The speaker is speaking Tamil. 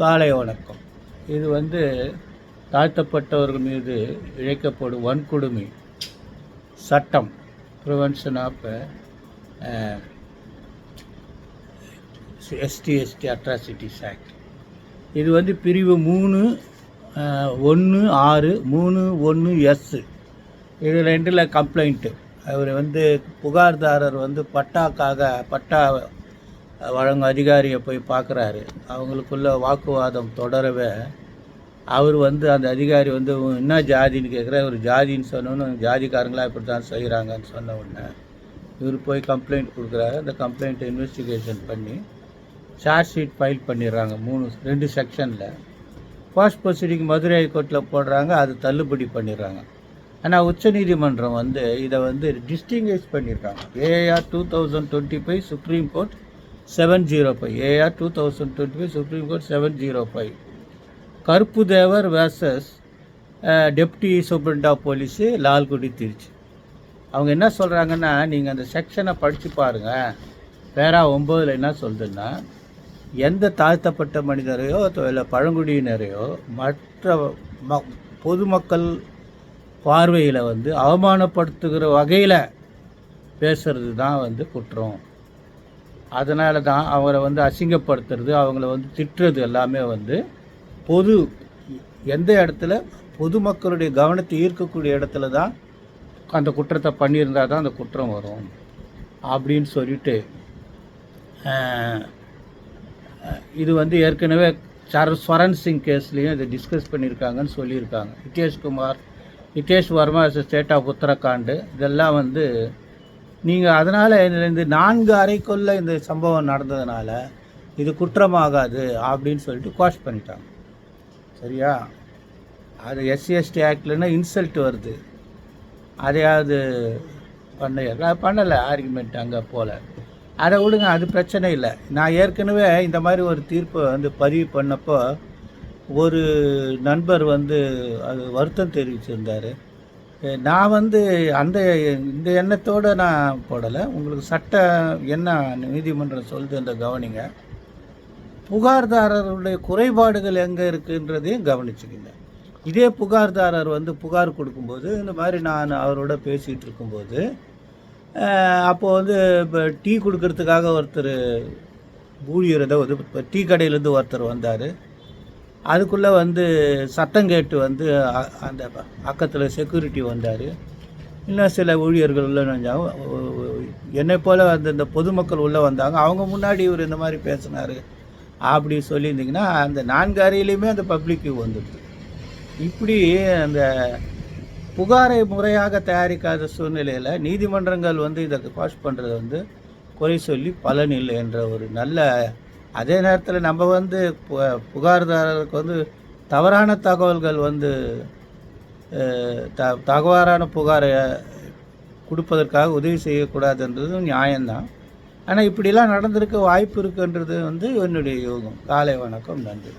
காலை வணக்கம். இது வந்து தாழ்த்தப்பட்டவர்கள் மீது இழைக்கப்படும் வன்கொடுமை சட்டம் prevention of ST ST atrocities act இது வந்து பிரிவு மூணு ஒன்று ஆறு மூணு ஒன்று எஸ்ஸு இது ரெண்டில் கம்ப்ளைண்ட்டு அவர் வந்து புகார்தாரர் வந்து பட்டாக்காக பட்டா வழங்கும் அதிகாரியை போய் பார்க்குறாரு. அவங்களுக்குள்ள வாக்குவாதம் தொடரவே அவர் வந்து அந்த அதிகாரி வந்து என்ன ஜாதின்னு கேட்குற ஒரு ஜாதின்னு சொன்னோன்னு ஜாதிக்காரங்களாக இப்படி தான் செய்கிறாங்கன்னு சொன்ன உடனே இவர் போய் கம்ப்ளைண்ட் கொடுக்குறாரு. அந்த கம்ப்ளைண்ட்டை இன்வெஸ்டிகேஷன் பண்ணி சார்ஜ் ஷீட் ஃபைல் பண்ணிடுறாங்க. மூணு ரெண்டு செக்ஷனில் ஃபர்ஸ்ட் ப்ரொசீடிங் மதுரை ஹைகோர்ட்டில் போடுறாங்க. அது தள்ளுபடி பண்ணிடுறாங்க. ஆனால் உச்சநீதிமன்றம் வந்து இதை வந்து டிஸ்டிங்கைஸ் பண்ணியிருக்காங்க. AIR two thousand twenty five Supreme Court seven zero five AIR two thousand twenty five Supreme Court seven zero five Karuppu Thevar versus deputy superintendent of police Lalgudi Trichy. அவங்க என்ன சொல்கிறாங்கன்னா நீங்கள் அந்த செக்ஷனை படித்து பாருங்கள் பேரா ஒம்போதில் என்ன சொல்லுதுன்னா எந்த தாழ்த்தப்பட்ட மனிதரையோ இல்லை பழங்குடியினரையோ மற்ற ம பொதுமக்கள் பார்வையில் வந்து அவமானப்படுத்துகிற வகையில் பேசுறது தான் வந்து குற்றம். அதனால தான் அவரை வந்து அசிங்கப்படுத்துறது அவங்கள வந்து திட்டுறது எல்லாமே வந்து பொது எந்த இடத்துல பொதுமக்களுடைய கவனத்தை ஈர்க்கக்கூடிய இடத்துல தான் அந்த குற்றத்தை பண்ணியிருந்தால் தான் அந்த குற்றம் வரும் அப்படின்னு சொல்லிட்டு இது வந்து ஏற்கனவே சர ஸ்வரன் சிங் கேஸ்லேயும் இதை டிஸ்கஸ் பண்ணியிருக்காங்கன்னு சொல்லியிருக்காங்க. நிதேஷ்குமார் நிதேஷ் வர்மா ஸ்டேட் ஆஃப் உத்தரகாண்டு இதெல்லாம் வந்து நீங்கள் அதனால் இந்த நான்கு அறைக்குள்ள இந்த சம்பவம் நடந்ததுனால இது குற்றமாகாது அப்படின்னு சொல்லிட்டு குவாஷ் பண்ணிட்டாங்க. சரியா? அது எஸ்சி எஸ்டி ஆக்ட்லன்னா இன்சல்ட் வருது. அதையாவது பண்ண பண்ணலை ஆர்குமெண்ட் அங்கே போல. அதை விடுங்க அது பிரச்சனை இல்லை. நான் ஏற்கனவே இந்த மாதிரி ஒரு தீர்ப்பை வந்து பதிவு பண்ணப்போ ஒரு நண்பர் வந்து அது வருத்தம் தெரிவிச்சிருந்தார். நான் வந்து அந்த இந்த எண்ணத்தோடு நான் போடலை. உங்களுக்கு சட்டம் என்ன நீதிமன்றம் சொல்லுது அந்த கவனிங்க. புகார்தாரருடைய குறைபாடுகள் எங்கே இருக்குன்றதையும் கவனிச்சுக்கிங்க. இதே புகார்தாரர் வந்து புகார் கொடுக்கும்போது இந்த மாதிரி நான் அவரோட பேசிகிட்டு இருக்கும்போது அப்போது வந்து இப்போ டீ கொடுக்கறதுக்காக ஒருத்தர் ஊழியர் ஏதோ வந்து இப்போ டீ கடையிலேருந்து ஒருத்தர் வந்தார். அதுக்குள்ளே வந்து சத்தம் கேட்டு வந்து அந்த பக்கத்தில் செக்யூரிட்டி வந்தார். இன்னும் சில ஊழியர்கள் உள்ள நுழைஞ்சாங்க என்னை போல் அந்த இந்த பொதுமக்கள் உள்ளே வந்தாங்க. அவங்க முன்னாடி இவர் இந்த மாதிரி பேசினார் அப்படி சொல்லியிருந்தீங்கன்னா அந்த நான்கு அறையிலையுமே அந்த பப்ளிக்கு வந்துடுது. இப்படி அந்த புகாரை முறையாக தயாரிக்காத சூழ்நிலையில் நீதிமன்றங்கள் வந்து இதை வாஷ் பண்ணுறது வந்து குறை சொல்லி பலன் இல்லை என்ற ஒரு நல்ல அதே நேரத்தில் நம்ம வந்து பு- புகார்தாரருக்கு வந்து தவறான தகவல்கள் வந்து த தகவலான புகாரை கொடுப்பதற்காக உதவி செய்யக்கூடாதுன்றதும் நியாயம்தான். ஆனால் இப்படிலாம் நடந்திருக்க வாய்ப்பு இருக்குன்றது வந்து என்னுடைய யோகம். காலை வணக்கம். நன்றி.